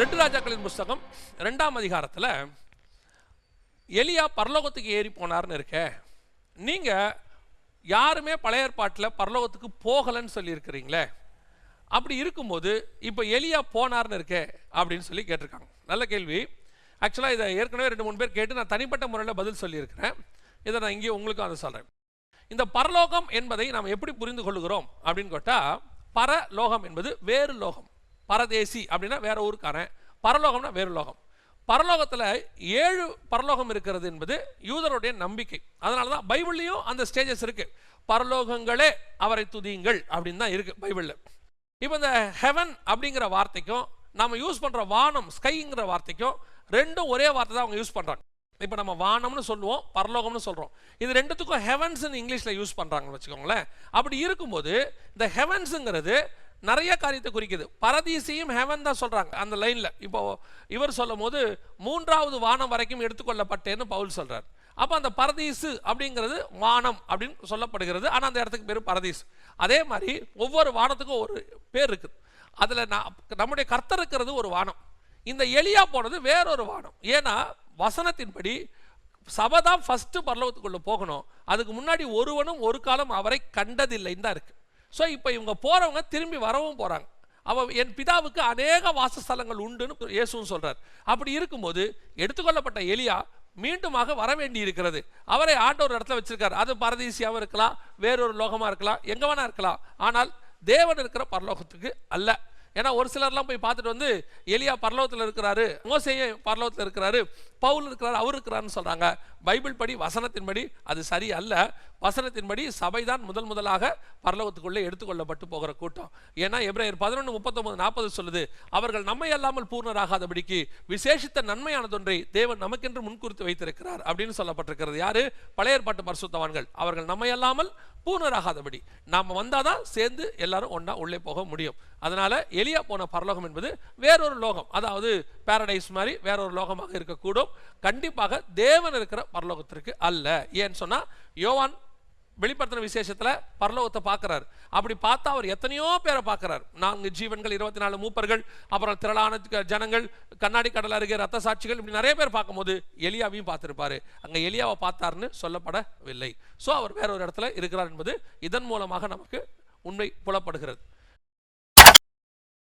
ரெண்டு ராஜாக்களின் புஸ்தகம் ரெண்டாம் அதிகாரத்தில் எலியா பரலோகத்துக்கு ஏறி போனார்னு இருக்க. நீங்கள் யாருமே பழைய ஏற்பாட்டில் பரலோகத்துக்கு போகலைன்னு சொல்லியிருக்கிறீங்களே. அப்படி இருக்கும்போது இப்போ எலியா போனார்னு இருக்கே அப்படின்னு சொல்லி கேட்டிருக்காங்க. நல்ல கேள்வி. ஆக்சுவலாக இதை ஏற்கனவே ரெண்டு மூணு பேர் கேட்டு நான் தனிப்பட்ட முறையில் பதில் சொல்லியிருக்கிறேன். இதை நான் இங்கே உங்களுக்கும் அதை சொல்கிறேன் இந்த பரலோகம் என்பதை நாம் எப்படி புரிந்து கொள்கிறோம் அப்படின்னு கேட்டால் பரலோகம் என்பது வேறு லோகம். பரதேசி அப்படின்னா வேற ஊருக்காரன். பரலோகம்னா வேறு லோகம். பரலோகத்தில் ஏழு பரலோகம் இருக்கிறது என்பது யூதருடைய நம்பிக்கை. அதனால தான் பைபிள்லையும் அந்த ஸ்டேஜஸ் இருக்கு. பரலோகங்களே அவரை துதியுங்கள் அப்படின்னு தான் இருக்கு பைபிளில். இப்போ இந்த ஹெவன் அப்படிங்கிற வார்த்தைக்கும் நம்ம யூஸ் பண்ணுற வானம் ஸ்கைங்கிற வார்த்தைக்கும் ரெண்டும் ஒரே வார்த்தை தான் அவங்க யூஸ் பண்ணுறாங்க இப்போ நம்ம வானம்னு சொல்லுவோம் பரலோகம்னு சொல்கிறோம் இது ரெண்டுத்துக்கும் ஹெவன்ஸ்ன்னு இங்கிலீஷில் யூஸ் பண்ணுறாங்கன்னு வச்சுக்கோங்களேன். அப்படி இருக்கும்போது இந்த ஹெவன்ஸுங்கிறது நிறைய காரியத்தை குறிக்குது. பரதீசையும் ஹெவன் தான் சொல்கிறாங்க அந்த லைனில். இப்போ இவர் சொல்லும் போது மூன்றாவது வானம் வரைக்கும் எடுத்துக்கொள்ளப்பட்டேன்னு பவுல் சொல்கிறார் அப்போ அந்த பரதீசு அப்படிங்கிறது வானம் அப்படின்னு சொல்லப்படுகிறது. ஆனால் அந்த இடத்துக்கு பேர் பரதீஸ் அதே மாதிரி ஒவ்வொரு வானத்துக்கும் ஒரு பேர் இருக்குது. அதில் நான் நம்முடைய கர்த்தர் இருக்கிறது ஒரு வானம். இந்த எலியா போனது வேறொரு வானம். ஏன்னா வசனத்தின்படி சபை தான் ஃபஸ்ட்டு பரலோகத்துக்குள்ளே போகணும். அதுக்கு முன்னாடி ஒருவனும் ஒரு காலம் அவரை கண்டதில்லைன்னு தான் இருக்குது ஸோ இப்போ இவங்க போகிறவங்க திரும்பி வரவும் போகிறாங்க அவள் என் பிதாவுக்கு அநேக வாசஸ்தலங்கள் உண்டுன்னு இயேசுவும் சொல்கிறார் அப்படி இருக்கும்போது எடுத்துக்கொள்ளப்பட்ட எலியா மீண்டுமாக வர வேண்டி இருக்கிறது அவரை ஆண்டவர் இடத்துல வச்சிருக்காரு. அது பரதீசியாவும் இருக்கலாம் வேறொரு லோகமாக இருக்கலாம் எங்க வேணா இருக்கலாம். ஆனால் தேவன் இருக்கிற பரலோகத்துக்கு அல்ல. ஏன்னா ஒரு சிலர்லாம் போய் பார்த்துட்டு வந்து எலியா பரலோகத்தில் இருக்கிறாரு மோசையும் பரலோகத்தில் இருக்கிறாரு பவுல் இருக்கிறாரு அவர் இருக்கிறாருன்னு சொல்கிறாங்க பைபிள் படி வசனத்தின்படி அது சரி அல்ல. வசனத்தின்படி சபைதான் முதல் முதலாக பரலோகத்துக்குள்ளே எடுத்துக்கொள்ளப்பட்டு போகிற கூட்டம். ஏன்னா எப்ரேயர் பதினொன்று முப்பத்தொம்பது நாற்பது சொல்லுது அவர்கள் நம்மை அல்லாமல் பூர்ணராகாதபடிக்கு விசேஷித்த நன்மையானதொன்றை தேவன் நமக்கென்று முன்குறித்து வைத்திருக்கிறார் அப்படின்னு சொல்லப்பட்டிருக்கிறது. யாரு? பழைய ஏற்பாட்டு பரிசுத்தவான்கள். அவர்கள் நம்மை அல்லாமல் பூர்ணராகாதபடி. நாம வந்தாதான் சேர்ந்து எல்லாரும் ஒன்றா உள்ளே போக முடியும். அதனால எளியா போன பரலோகம் என்பது வேறொரு லோகம். அதாவது பேரடைஸ் மாதிரி வேறொரு லோகமாக இருக்கக்கூடும். கண்டிப்பாக தேவன் இருக்கிற பரலோகத்திற்கு அல்ல. ஏன்னு சொன்னால் யோவான் வெளிப்படுத்தின விசேஷத்துல பரலோகத்தை பார்க்குறாரு. அப்படி பார்த்தா அவர் எத்தனையோ பேரை பார்க்குறாரு. நான்கு ஜீவன்கள் இருபத்தி நாலு மூப்பர்கள் அப்புறம் திரளான ஜனங்கள் கண்ணாடி கடல் அருகே ரத்த சாட்சிகள் இப்படி நிறைய பேர் பார்க்கும்போது எலியாவையும் பார்த்திருப்பாரு. அங்க எலியாவை பார்த்தாருன்னு சொல்லப்படவில்லை. சோ அவர் வேற ஒரு இடத்துல இருக்கிறார் என்பது இதன் மூலமாக நமக்கு உண்மை புலப்படுகிறது.